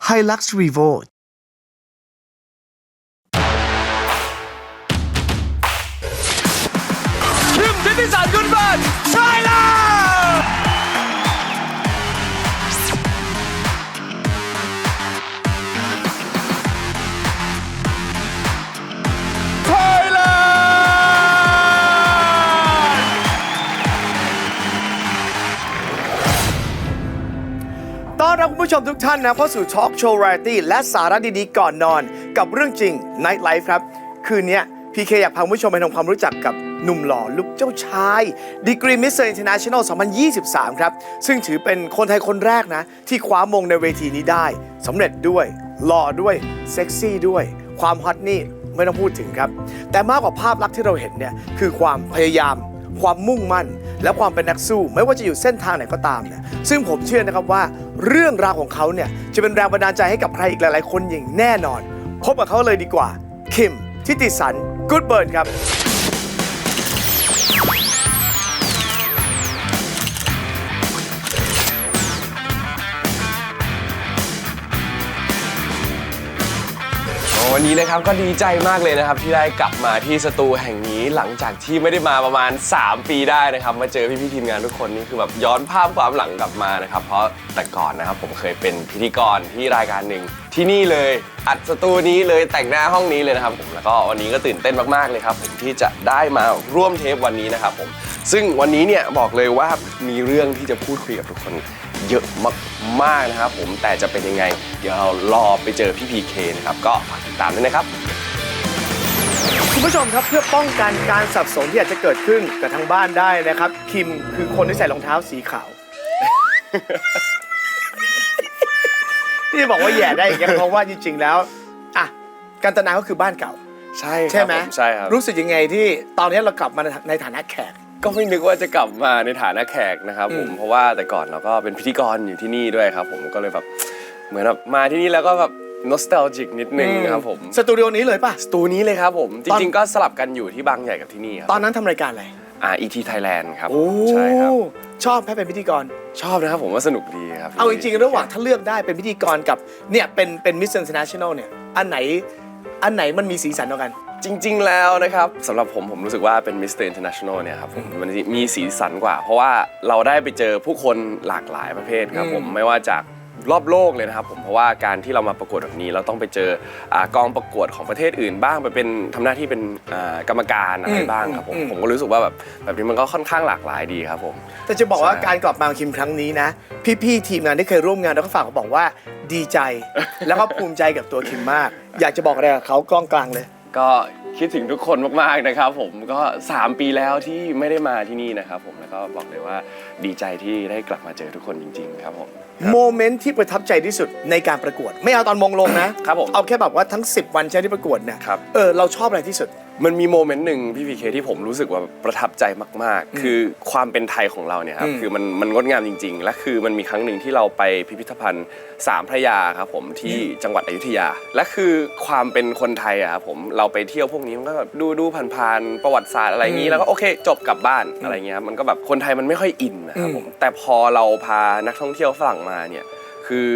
Hilux Revo คิมทิติสัน ผู้ชมทุกท่านนะเข้าสู่ทอล์กโชว์ r รตี้และสาระดีๆ ก่อนนอน กับเรื่องจริง Night Life ครับ คืนนี้พีเคอยากพาคุณผู้ชมไปทำความรู้จักกับหนุ่มหล่อลูกเจ้าชายดีกรีมิสเตอร์อินเตอร์เนชั่นแนล2023 ครับ ซึ่งถือเป็นคนไทยคนแรกนะ ที่คว้ามงในเวทีนี้ได้สำเร็จด้วยหล่อด้วยเซ็กซี่ด้วย ความฮอตนี่ไม่ต้องพูดถึงครับ แต่มากกว่าภาพลักษณ์ที่เราเห็นเนี่ยคือความพยายาม ความมุ่งมั่น และความเป็นนักสู้ ไม่ว่าจะอยู่เส้นทางไหนก็ตามเนี่ยซึ่งผมเชื่อนะครับว่าเรื่องราวของเขาเนี่ยจะเป็นแรงบันดาลใจให้กับใครอีกหลายๆ คนอย่างแน่นอน พบกับเขาเลยดีกว่าคิมทิติสันกูดเบิร์นครับ วันนี้นะครับก็ดีใจมากเลยนะครับที่ได้กลับมาที่สตูแห่งนี้หลังจากที่ไม่ได้มาประมาณ 3 ปีได้นะครับมาเจอพี่ๆทีมงานทุกคนนี่คือแบบย้อนภาพความหลังกลับมานะครับเพราะแต่ก่อนนะครับผมเคยเป็นพิธีกรที่รายการหนึ่งที่นี่เลยอัดสตูนี้เลยแต่งหน้าห้องนี้เลยนะครับผมแล้วก็วันนี้ก็ตื่นเต้นมากๆเลยครับผมที่จะได้มาร่วมเทปวันนี้นะครับผมซึ่งวันนี้เนี่ยบอกเลยว่ามีเรื่องที่จะพูดคุยกับทุกคน เยอะมากๆนะครับผมแต่จะเป็นยังไง เดี๋ยวเรารอไปเจอพี่พีเคนะครับก็ฝากติดตามด้วยนะครับคุณผู้ชมครับเพื่อป้องกันการสับสนที่อาจจะเกิดขึ้นกับทางบ้านได้นะครับ คิมคือคนที่ใส่รองเท้าสีขาว ที่จะบอกว่าแย่ได้อย่างเงี้ยเพราะว่าจริง ๆ แล้วอะกันตนาก็คือบ้านเก่า ใช่ครับใช่ไหมผใช่ครับ รู้สึกยังไงที่ตอนนี้เรากลับมาในฐานะแขก ก็ไม่นึกว่าจะกลับมาในฐานะแขกนะครับผมอืมเพราะว่าแต่ก่อนเราก็เป็นพิธีกรอยู่ที่นี่ด้วยครับผมก็เลยแบบเหมือนแบบมาที่นี่แล้วก็แบบนอส t a ลจิกนิดนึงครับผมสตูดิโอนี้เลยป่ะสตูนี้เลยครับผมจตอนริงๆก็สลับกันอยู่ที่บางใหญ่กับที่นี่ครับตอนนั้นทำรายการอะไรอ่า ET Thailand ครับโอ้ใช่ครับชอบแค่เป็นพิธีกรชอบนะครับผมว่าสนุกดีครับเอาจริงๆระหว่างถ้าเลือกได้เป็นพิธีกรกับเนี่ยเป็นเป็นมิสเตอร์อินเตอร์เนชั่นแนลเนี่ยอันไหนอันไหนมันมีสีสันกว่ากัน จริง ๆ แล้วนะครับสำหรับผมผมรู้สึกว่าเป็น Mr. International เนี่ยครับผมมันมีสีสันกว่า เพราะว่าเราได้ไปเจอผู้คนหลากหลายประเภทครับผมอืมไม่ว่าจากรอบโลกเลยนะครับผมเพราะว่าการที่เรามาประกวดแบบนี้ เราต้องไปเจออ่ากองประกวดของประเทศอื่นบ้างไปเป็นทำหน้าที่เป็นอ่ากรรมการอะไรบ้างครับผมผมก็รู้สึกว่าแบบแบบนี้มันก็ค่อนข้างหลากหลายดีครับผม แต่จะบอกว่าใช่ การกลับมาของคิมครั้งนี้นะ พี่ๆทีมงานที่เคยร่วมงานแล้วก็ฝากมาบอกว่าดีใจ แล้วก็ภูมิใจกับตัวคิมมาก อยากจะบอกอะไรกับเขากล้องกลางเลย ก็คิดถึงทุกคนมากๆนะครับ ผมก็ 3 ปีแล้วที่ไม่ได้มาที่นี่นะครับ ผมแล้วก็บอกเลยว่าดีใจที่ได้กลับมาเจอทุกคนจริง ๆ ครับผมโมเมนต์ที่ประทับใจที่สุดในการประกวด ไม่เอาตอนมงลงนะครับผมเอาแค่แบบว่าทั้ง 10 วันใช่ที่ประกวดเนี่ยครับ เออเราชอบอะไรที่สุดมันมีโมเมนต์หนึ่งพี่พีเคที่ผมรู้สึกว่าประทับใจมาก ๆ คือความเป็นไทยของเราเนี่ยครับอืมคือมันมันงดงามจริง ๆ และคือมันมีครั้งหนึ่งที่เราไปพิพิธภัณฑ์สามพระยาครับผมที่จังหวัดอยุธยา และคือความเป็นคนไทยอะครับผมเราไปเที่ยวพวกนี้มันก็แบบดูดูผ่านๆประวัติศาสตร์อะไรอย่างนี้แล้วก็โอเค จบกลับบ้านอะไรเงี้ยครับมันก็แบบคนไทยมันไม่ค่อยอินนะครับผมแต่พอเราพานักท่องเที่ยวฝรั่งมาเนี่ยคือ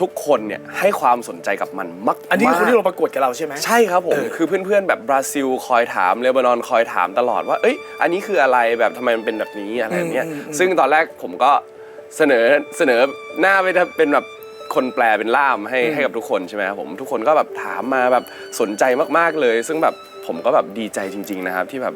ทุกคนเนี่ยให้ความสนใจกับมันมากๆอันนี้คือคนที่เราประกวดกับเราใช่ไหม ใช่ครับผมเออคือเพื่อนๆ แบบบราซิลคอยถามเลบานอนคอยถามตลอดว่า เอ้ย อันนี้คืออะไรแบบทำไมมันเป็นแบบนี้อะไรแบบเนี้ยอืมอืมอืมซึ่งตอนแรกผมก็เสนอเสนอหน้าไปเป็นแบบคนแปลเป็นล่ามให้ให้กับทุกคนใช่ไหมครับผมทุกคนก็แบบถามมาแบบสนใจมากๆเลย ซึ่งแบบผมก็แบบดีใจจริง ๆ นะครับที่แบบ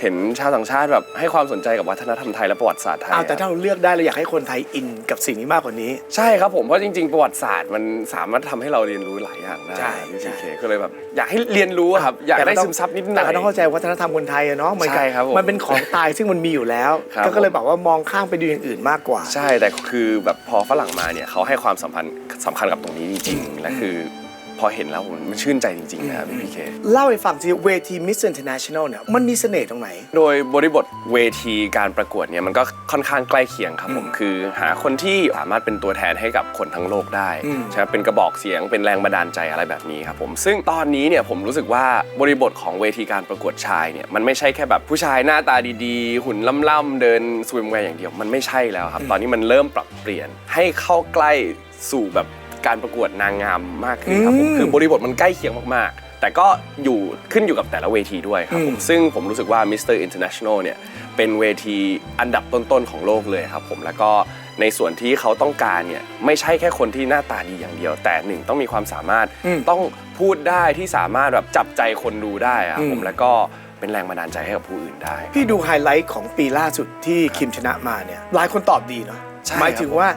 เห็นชาวต่างชาติแบบให้ความสนใจกับวัฒนธรรมไทยและประวัติศาสตร์ไทยเอาแต่ถ้าเราเลือกได้เราอยากให้คนไทยอินกับสิ่งนี้มากกว่านี้ ใช่ครับผมเพราะจริง ๆ ประวัติศาสตร์มันสามารถทำให้เราเรียนรู้หลายอย่างได้ใช่พี่ใช่เคก็เลยแบบอยากให้เรียนรู้อะครับอยากได้ต้งซึมซับนิดหน่แต่อยก็ต้องเข้าใจวัฒนธรรมคนไทยอะเนาะมันใช่ครับผมมันเป็นของตายซึ่งมันมีอยู่แล้วครับก็ก็เลยแบบว่ามองข้ามไปดูอย่างอื่นมากกว่า ใช่แต่คือแบบพอฝรั่งมาเนี่ยเขาให้ความสัมพันธ์สำคัญกับตรงนี้จริงๆและคือ พอเห็นแล้วผมมันชื่นใจจริงๆนะครับพี่พีเค เล่าให้ฟังสิเวที Miss International เนี่ยมันมีเสน่ห์ตรงไหน โดยบริบทเวทีการประกวดเนี่ยมันก็ค่อนข้างใกล้เคียงครับผมคือหาคนที่สามารถเป็นตัวแทนให้กับคนทั้งโลกได้อืมใช่ไหมเป็นกระบอกเสียงเป็นแรงบันดาลใจอะไรแบบนี้ครับผมซึ่งตอนนี้เนี่ยผมรู้สึกว่าบริบทของเวทีการประกวดชายเนี่ยมันไม่ใช่แค่แบบผู้ชายหน้าตาดีๆ หุ่นล่ำๆเดินสวิมแวร์อย่างเดียวมันไม่ใช่แล้วครับตอนนี้มันเริ่มปรับเปลี่ยนให้เข้าใกล้สู่แบบ การประกวดนางงามมากขึ้นครับผมอืมคือบริบทมันใกล้เคียงมากๆ แต่ก็อยู่ขึ้นอยู่กับแต่ละเวทีด้วยครับผมอืมซึ่งผมรู้สึกว่า Mr. International เนี่ยเป็นเวทีอันดับต้นๆของโลกเลยครับผมแล้วก็ในส่วนที่เขาต้องการเนี่ยไม่ใช่แค่คนที่หน้าตาดีอย่างเดียว แต่หนึ่งต้องมีความสามารถอืมต้องพูดได้ที่สามารถแบบจับใจคนดูได้อะครับผอืมมแล้วก็เป็นแรงบันดาลใจให้กับผู้อื่นได้ พี่ดูไฮไลท์ของปีล่าสุดที่คิมชนะมาเนี่ยหลายคนตอบดีเนาะใช่หมายถึงว่า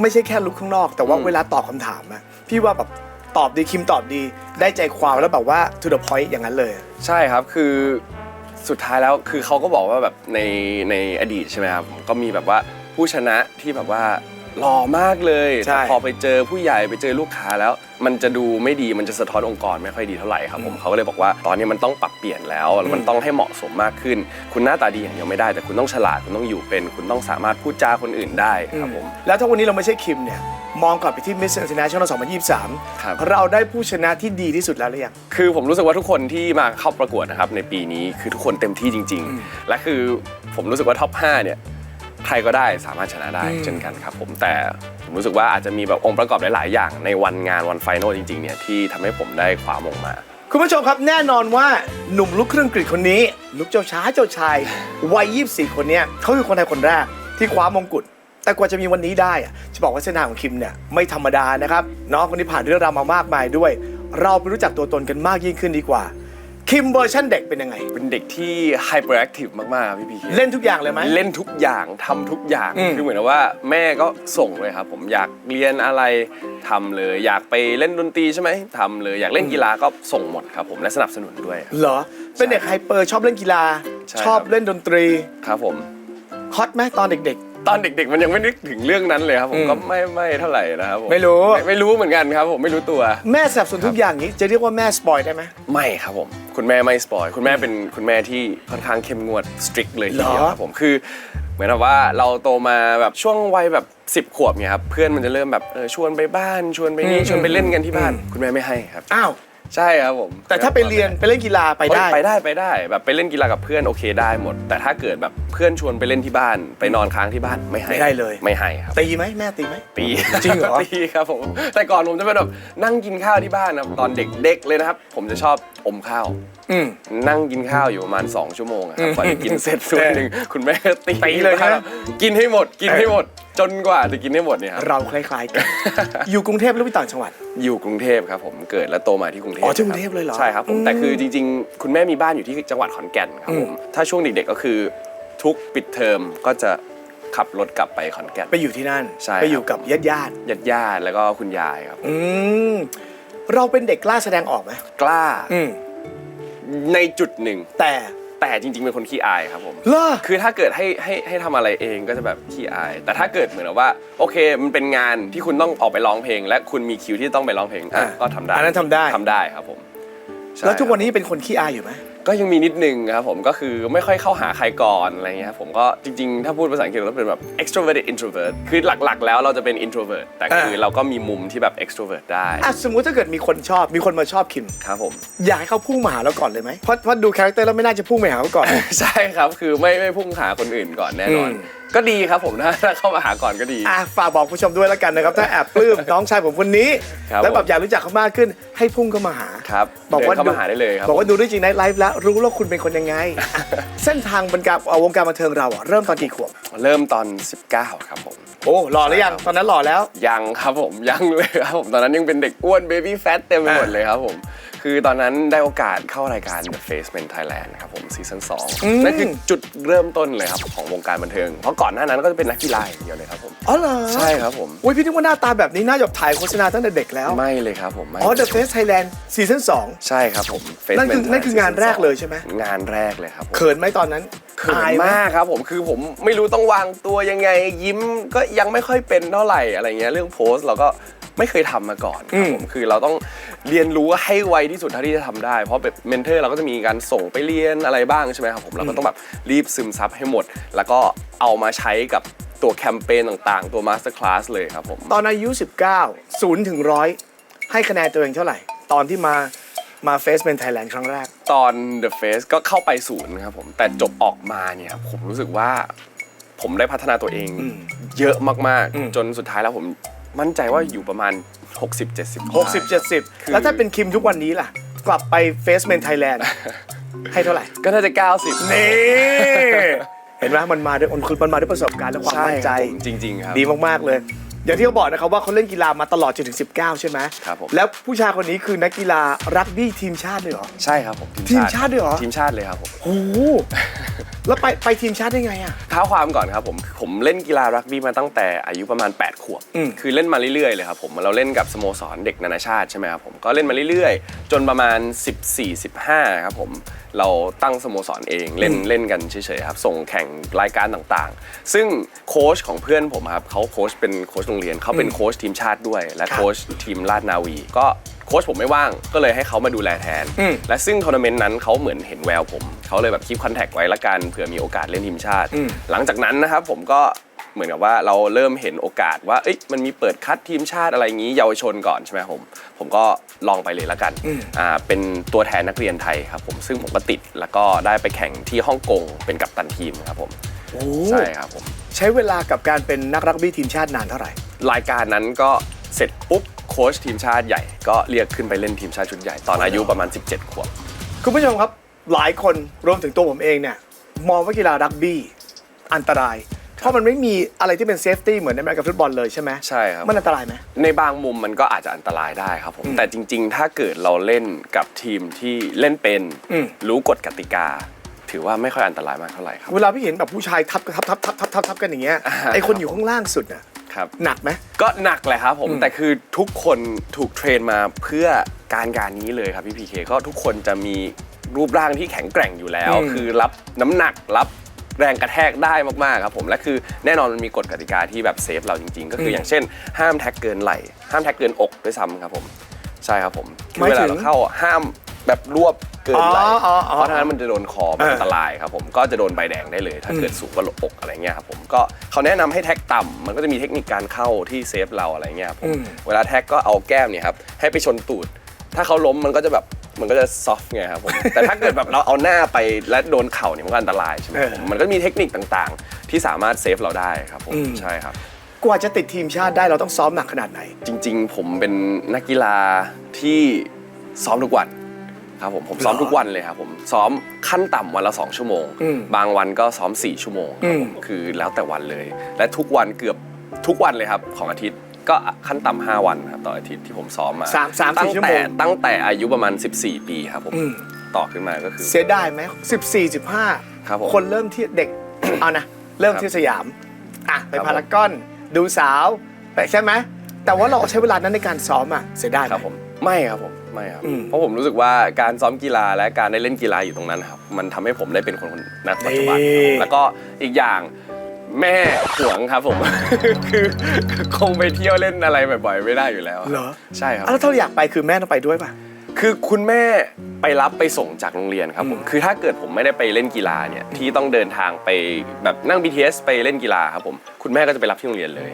ไม่ใช่แค่ลุกข้างนอก แต่ว่าอืมเวลาตอบคำถามอะพี่ว่าแบบตอบดีคิมตอบดี ได้ใจความแล้วแบบว่า to the point อย่างนั้นเลย ใช่ครับคือสุดท้ายแล้วคือเขาก็บอกว่าแบบในในอดีตใช่ไหมครับผมก็มีแบบว่าผู้ชนะที่แบบว่า หล่อมากเลยใช่ แต่พอไปเจอผู้ใหญ่ไปเจอลูกค้าแล้ว มันจะดูไม่ดีมันจะสะท้อนองค์กรไม่ค่อยดีเท่าไหร่ครับผมเขาก็เลยบอกว่าตอนนี้มันต้องปรับเปลี่ยนแล้วแล้วมันต้องให้เหมาะสมมากขึ้น คุณหน้าตาดีอย่างเดียวไม่ได้แต่คุณต้องฉลาดคุณต้องอยู่เป็น คุณต้องสามารถพูดจาคนอื่นได้ครับผม แล้วถ้าวันนี้เราไม่ใช่คิมเนี่ย มองกลับไปที่ Miss International 2023ครับเราได้ผู้ชนะที่ดีที่สุดแล้วหรือยัง คือผมรู้สึกว่าทุกคนที่มาเข้าประกวดนะครับในปีนี้คือทุกคนเต็มที่จริง ๆ และคือผมรู้สึกว่าท็อป 5 เนี่ย ใครก็ได้สามารถชนะได้อืมเช่นกันครับผมแต่ผมรู้สึกว่าอาจจะมีแบบองค์ประกอบหลาย ๆ อย่างในวันงานวันไฟนอลจริง ๆ เนี่ยที่ทำให้ผมได้คว้ามงมา คุณผู้ชมครับแน่นอนว่าหนุ่มลูกครึ่งกรีกคนนี้ ลูกเจ้าช้ายเจ้าชายวัย24 คนเนี้ยเขาคือคนไทยคนแรกที่คว้ามงกุฎแต่กว่าจะมีวันนี้ได้อะจะบอกว่าเส้นทางของคิมเนี่ยไม่ธรรมดานะครับน้องคนนี้ผ่านเรื่องราวมามากมายด้วย เราไปรู้จักตัวตนกันมากยิ่งขึ้นดีกว่า คิมเวอร์ชันเด็กเป็นยังไง เป็นเด็กที่ hyperactive มากๆครับพี่พีเคเล่นทุกอย่างเลยไหม เล่นทุกอย่างทำทุกอย่างอืม คือเหมือนกับว่าแม่ก็ส่งเลยครับ ผมอยากเรียนอะไรทำเลย อยากไปเล่นดนตรีใช่ไหมทำเลยอยากเล่นกีฬาก็ส่งหมดครับ ผมและสนับสนุนด้วยครับเหรอ เป็นเด็กไฮเปอร์ชอบเล่นกีฬา ใช่ชอบครับ เล่นดนตรี ครับผม ฮอตไหมตอนเด็ก ตอนเด็กๆ มันยังไม่นึกถึงเรื่องนั้นเลยครับผอืมมก็ไม่ไม่เท่าไหร่นะครับผมไม่รู้ ไม่ไม่รู้เหมือนกันครับผมไม่รู้ตัวๆแม่สนับสนุนทุกอย่างนี้จะเรียกว่าแม่สปอยได้ไหมไม่ครับผม คุณแม่ไม่สปอย คุณแม่เป็นคุณแม่ที่ค่อนข้างเข้มงวดสตริกเลยทีเดียวเหรอครับผมคือเหมือนกับว่าเราโตมาแบบช่วงวัยแบบ10ขวบเนี่ยครับเพื่อนมันจะเริ่มแบบเออชวนไปบ้านชวนไปนี่อืมชวนไปเล่นกันที่บ้านอืมคุณแม่ไม่ให้ครับอ้าว ใช่ครับผมแต่ถ้าไปเรียนไปเล่นกีฬาไปได้ ไปได้ไปได้แบบไปเล่นกีฬากับเพื่อนโอเคได้หมด แต่ถ้าเกิดแบบเพื่อนชวนไปเล่นที่บ้าน ไปนอนค้างที่บ้านไม่ให้ไม่ได้เลย ไม่ให้ครับตีไหมแม่ตีไหมตีจริงเหรอตีครับผมแต่ก่อนผมจะเป็นแบบนั่งกินข้าวที่บ้านนะครับตอนเด็กๆเลยนะครับ ผมจะชอบอมข้าวอืม นั่งกินข้าวอยู่ประมาณ 2 ชั่วโมงอะครับอืมกว่าจะกินเสร็จส่วนหนึ่งคุณแม่ก็ตีตีเลยครับนะกินให้หมดกินให้หมด จนกว่าจะกินให้หมดเนี่ยครับเราคล้ายๆกัน อยู่กรุงเทพหรือไปต่างจังหวัด อยู่กรุงเทพครับผมเกิดและโตมาที่กรุงเทพอ๋อที่กรุงเทพเลยเหรอใช่ครับผมอืมแต่คือจริง ๆ คุณแม่มีบ้านอยู่ที่จังหวัดขอนแก่นครับผมถ้าช่วงเด็กๆก็คือ ทุกปิดเทอมก็จะขับรถกลับไปขอนแก่น ไปอยู่ที่นั่น ใช่ไปอยู่กับญาติญาติญาติญาติๆแล้วก็คุณยายครับ ๆอืมเราเป็นเด็กกล้าแสดงออกไหมกล้าอืมในจุดหนึ่ง แต่ แต่จริง ๆ เป็นคนขี้อายครับผมเล่อคือถ้าเกิดให้ให้ให้ทำอะไรเองก็จะแบบขี้อาย แต่ถ้าเกิดเหมือนกับว่า โอเคมันเป็นงานที่คุณต้องออกไปร้องเพลง และคุณมีคิวที่ต้องไปร้องเพลงอะอะก็ทำได้อันนั้นทำได้ ทำได้ครับผมใช่แล้วทุกวันนี้เป็นคนขี้อายอยู่ไหม ก็ยังมีนิดนึงครับผมก็คือไม่ค่อยเข้าหาใครก่อนอะไรเงี้ยครับผมก็จริงๆ ถ้าพูดภาษาอังกฤษก็เป็นแบบ extroverted introvert คือหลักๆ แล้วเราจะเป็น introvert แต่คืออ่าเราก็มีมุมที่แบบ extrovert ได้อะสมมุติถ้าเกิดมีคนชอบมีคนมาชอบคิม ครับผม อยากให้เขาพุ่งมาหาเราก่อนเลยไหมเพราะเพราะดูคาแรคเตอร์แล้วไม่น่าจะพุ่งไปหาเขาก่อน ใช่ครับคือไม่ไม่พุ่งหาคนอื่นก่อนแน่นอน อืม ก็ดีครับผมถ้าถ้าเข้ามาหาก่อนก็ดี อะฝากบอกผู้ชมด้วยแล้วกันนะครับ ถ้าแอบปลื้ม น้องชายผมคนนี้ ครับ แล้วแบบอยากรู้จักเขามากขึ้น ให้พุ่งเข้ามาหา ครับบอกว่าเดินเข้ามาหาได้เลยครับบ อกว่าดูด้วยจริงในไลฟ์แล้วรู้แล้วคุณเป็นคนยังไงอะเส้นทางบรรการเอาวงการบันเทิงเราอะเริ่มตอนกี่ขวบเริ่มตอน 19 ครับผม โอ้หล่อหรือยังตอนนั้นหล่อแล้ว ยังครับผมยังเลยครับผมตอนนั้นยังเป็นเด็กอ้วนเบบี้แฟตเต็มไปหมดเลยครับผม คือตอนนั้นได้โอกาสเข้ารายการ The Face Men Thailand ครับผมซีซั่นอืม2นั่นคือจุดเริ่มต้นเลยครับ ของวงการบันเทิง เพราะก่อนหน้านั้นก็จะเป็นนักกีฬาอย่างเดียวเลยครับผม อ๋อเหรอ ใช่ครับผม อุ้ยพี่นึกว่าหน้าตาแบบนี้น่าจะถ่ายโฆษณาตั้งแต่เด็กแล้ว ไม่เลยครับผมไม่อ๋อ The Face Thailand ซีซั่น2ใช่ครับผม Face นั่นคือ Men นั่นคืองาน Thailand แรกเลยใช่ไหมงานแรกเลยครับผมเขินไหมตอนนั้นเขินอายไหมากครับผมคือผมไม่รู้ต้องวางตัวยังไงยิ้มก็ยังไม่ค่อยเป็นเท่าไหร่อะไรเงี้ยเรื่องโพสต์เราก็ ไม่เคยทำมาก่อนครับผมคือเราต้องเรียนรู้ให้ไวที่สุดเท่าที่จะทำได้ เพราะแบบเมนเทอร์เราก็จะมีการส่งไปเรียนอะไรบ้างใช่ไหมครับผมเราก็ต้องแบบรีบซึมซับให้หมด แล้วก็เอามาใช้กับตัวแคมเปญต่างๆ ตัวมาสเตอร์คลาสเลยครับผม ตอนอายุ 19 0ถึงร้อยให้คะแนนตัวเองเท่าไหร่ ตอนที่มามา Face Man Thailand ครั้งแรก ตอน The Face ก็เข้าไปศูนย์ครับผม แต่จบออกมาเนี่ยครับผมรู้สึกว่าผมได้พัฒนาตัวเองอืมเยอะมากอืมๆจนสุดท้ายแล้วผม มั่นใจว่าอยู่ประมาณ 60-70 60 70 แล้วถ้าเป็นคิมทุกวันนี้ล่ะ กลับไป Face Man Thailand ให้เท่าไหร่ ก็น่าจะ 90 นี่ เห็นไหมมันมาด้วยมันคือมันมาด้วยประสบการณ์และความใช่มั่นใจครับผมจริง ๆ ครับ ดีมาก ๆ เลย อย่างที่เขาบอกนะครับว่าเขาเล่นกีฬามาตลอดจนถึง 19 ใช่ไหมครับผม แล้วผู้ชายคนนี้คือนักกีฬารักบี้ทีมชาติเลยเหรอ ใช่ครับผมทีมชาติด้วยเหรอ ทีมชาติเลยครับผมโอ้โหแล้วไปไปทีมชาติได้ไงอะ เท้าความก่อนครับผมผมเล่นกีฬารักบี้มาตั้งแต่อายุประมาณ 8 ขวบ อืม คือเล่นมาเรื่อยๆเลยครับผมเราเล่นกับสโมสรเด็กนานาชาติใช่ไหมครับผมก็เล่นมาเรื่อยๆ จนประมาณ 14-15ครับผมเราตั้งสโมสรเองเล่นเล่นกันเฉยๆครับส่งแข่งรายการต่างๆ ซึ่งโค้ชของเพื่อนผมครับเขาโค้ชเป็นโค้ชโรงเรียนเขาเป็นโค้ชทีมชาติด้วย และครับโค้ชทีมลาดนาวี ก็โค้ชผมไม่ว่างก็เลยให้เขามาดูแลแทนอืมและซึ่งทัวร์นาเมนต์นั้นเขาเหมือนเห็นแววผม เขาเลยแบบคีบคอนแทคไว้ละกันเผื่อมีโอกาสเล่นทีมชาติอืมหลังจากนั้นนะครับผมก็ เหมือนกับว่าเราเริ่มเห็นโอกาสว่าเอ้ยมันมีเปิดคัดทีมชาติอะไรอย่างนี้เยาวชนก่อนใช่ไหมผมผมก็ลองไปเลยละกันอ่าเป็นตัวแทนนักเรียนไทยครับผมซึ่งผมก็ติดแล้วก็ได้ไปแข่งที่ฮ่องกงเป็นกัปตันทีมครับผมโอ้ใช่ครับผมใช้เวลากับการเป็นนักรักบี้ทีมชาตินานเท่าไหร่ รายการนั้นก็เสร็จปุ๊บโค้ชทีมชาติใหญ่ ก็เรียกขึ้นไปเล่นทีมชาติชุดใหญ่ตอนอายุประมาณ 17 ขวบคุณผู้ชมครับหลายคนรวมถึงตัวผมเองเนี่ยมองว่ากีฬารักบี้อันตราย เพราะมันไม่มีอะไรที่เป็นเซฟตี้เหมือนในแมกับฟุตบอลเลยใช่ไหมใช่ครับ มันอันตรายไหมในบางมุมมันก็อาจจะอันตรายได้ครับผม แต่จริง ๆ ถ้าเกิดเราเล่นกับทีมที่เล่นเป็นอืมรู้กฎกติกา ถือว่าไม่ค่อยอันตรายมากเท่าไหร่ครับ เวลาพี่เห็นแบบผู้ชายทับทับทับทับทับทับทับกันอย่างเงี้ยอ่าไอคนอยู่ข้างล่างสุดน่ะครับหนักไหมก็หนักแหละครับผมอืมแต่คือทุกคนถูกเทรนมาเพื่อการการนี้เลยครับพี่พีเคก็ทุกคนจะมีรูปร่างที่แข็งแกร่งอยู่แล้ว คือรับน้ำหนักรับ แรงกระแทกได้มากๆครับผมและคือแน่นอนมันมีกฎกติกาที่แบบเซฟเราจริง ๆ ก็คืออย่างเช่น ห้ามแท็กเกินไหล่ห้ามแท็กเกินอกด้วยซ้ำครับผมใช่ครับผมคือเวลาเราเข้าอะห้ามแบบรวบเกินไหล่อ๋ออ๋ออ๋อเพราะถ้างั้นมันจะโดนคอมันเอออัอันตรายครับผมก็จะโดนใบแดงได้เลย ถ้าเกิดสูงกว่าอกอะไรเงี้ยครับผมก็เขาแนะนำให้แท็กต่ำมันก็จะมีเทคนิคการเข้าที่เซฟเราอะไรเงี้ยครับผมอืมเวลาแท็กก็เอาแก้มเนี่ยครับให้ไปชนตูด ถ้าเขาล้มมันก็จะแบบ มันก็จะซอฟต์ไงครับผม แต่ถ้าเกิดแบบเราเอาหน้าไปและโดนเข่าเนี่ยมันก็อันตรายใช่ไหมครับผมมันก็มีเทคนิคต่างๆ ที่สามารถเซฟเราได้ครับผม ใช่ครับ กว่าจะติดทีมชาติได้เราต้องซ้อมหนักขนาดไหน จริง ๆ ผมเป็นนักกีฬาที่ซ้อมทุกวันครับผมผมซ้อมหรอทุกวันเลยครับผมซ้อมขั้นต่ำวันละ 2 ชั่วโมง อืมบางวันก็ซ้อม 4 ชั่วโมงครับผมอืม คือแล้วแต่วันเลย และทุกวันเกือบทุกวันเลยครับของอาทิตย์ ก็ขั้นต่ำ5วันครับต่ออาทิตย์ที่ผมซ้อมมาสามสามตั้สี่งชั่วโมแต่ง ตั้งแต่อายุประมาณ 14 ปีครับผมอืม ต่อขึ้นมาก็คือ เสียดายไหมสิบสี่สิบห้าครับผมคนเริ่มที่เด็ก เอานะ เริ่มครับที่สยาม อะ ไปครับพารากอน ดูสาวไปใช่ไหม แต่ว่าเราใช้เวลานั้นในการซ้อมอะ เสียดายไห ครับผมไม่ครับผมไม่ครับ อืม เพราะผมรู้สึกว่าการซ้อมกีฬาและการได้เล่นกีฬาอยู่ตรงนั้นครับ มันทำให้ผมได้เป็นคนคนนักปัจจุบันนี่แล้วก็อีกอย่าง แม่ห่วงครับผม คือคงไปเที่ยวเล่นอะไรบ่อยๆไม่ได้อยู่แล้วเหรอ ใช่ครับอะแล้วถ้าเราอยากไปคือแม่ต้องไปด้วยป่ะ คือคุณแม่ไปรับไปส่งจากโรงเรียนครับผมคือถ้าเกิดผมไม่ได้ไปเล่นกีฬาเนี่ยที่ต้องเดินทางไปแบบนั่ง BTS ไปเล่นกีฬาครับผมคุณแม่ก็จะไปรับที่โรงเรียนเลย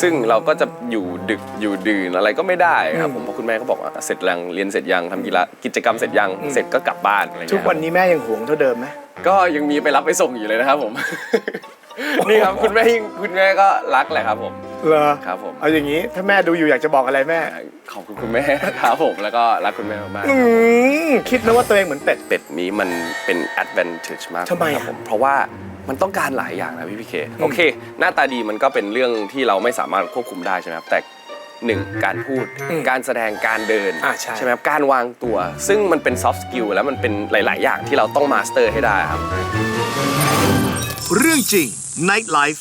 ซึ่งเราก็จะอยู่ดึกอยู่ดื่นอะไรก็ไม่ได้ครับผมเพราะคุณแม่ก็บอกว่าเสร็จยังเรียนเสร็จยังทำกีฬากิจกรรมเสร็จยังเสร็จก็กลับบ้านอะไรอย่างทุกเงี้ยวันนี้แม่ยังหวงเท่าเดิมไหมก็ยังมีไปรับไปส่งอยู่เลยนะครับผม นี่ครับคุณแม่ยังคุณแม่ก็รักแหละครับผมเหรอครับผมเอาอย่างนี้ถ้าแม่ดูอยู่อยากจะบอกอะไรแม่ ขอบคุณคุณแม่ครับผมแล้วก็รักคุณแม่มากๆ อืมคิดนะว่าตัวเองเหมือนเป็ด เป็ดนี้มันเป็น advantage มากทำไมคอะรับผมเพราะว่ามันต้องการหลายอย่างนะพี่พีเคโอเค หน้าตาดีมันก็เป็นเรื่องที่เราไม่สามารถควบคุมได้ใช่ไหมครับแต่หนึ่งการพูดอืมการแสดงการเดินอ่าใช่ ไหมครับการวางตัว ซึ่งมันเป็น soft skill แล้วมันเป็นหลาย ๆ อย่างที่เราต้องมาสเตอร์ให้ได้ครับ เรื่องจริง Night Life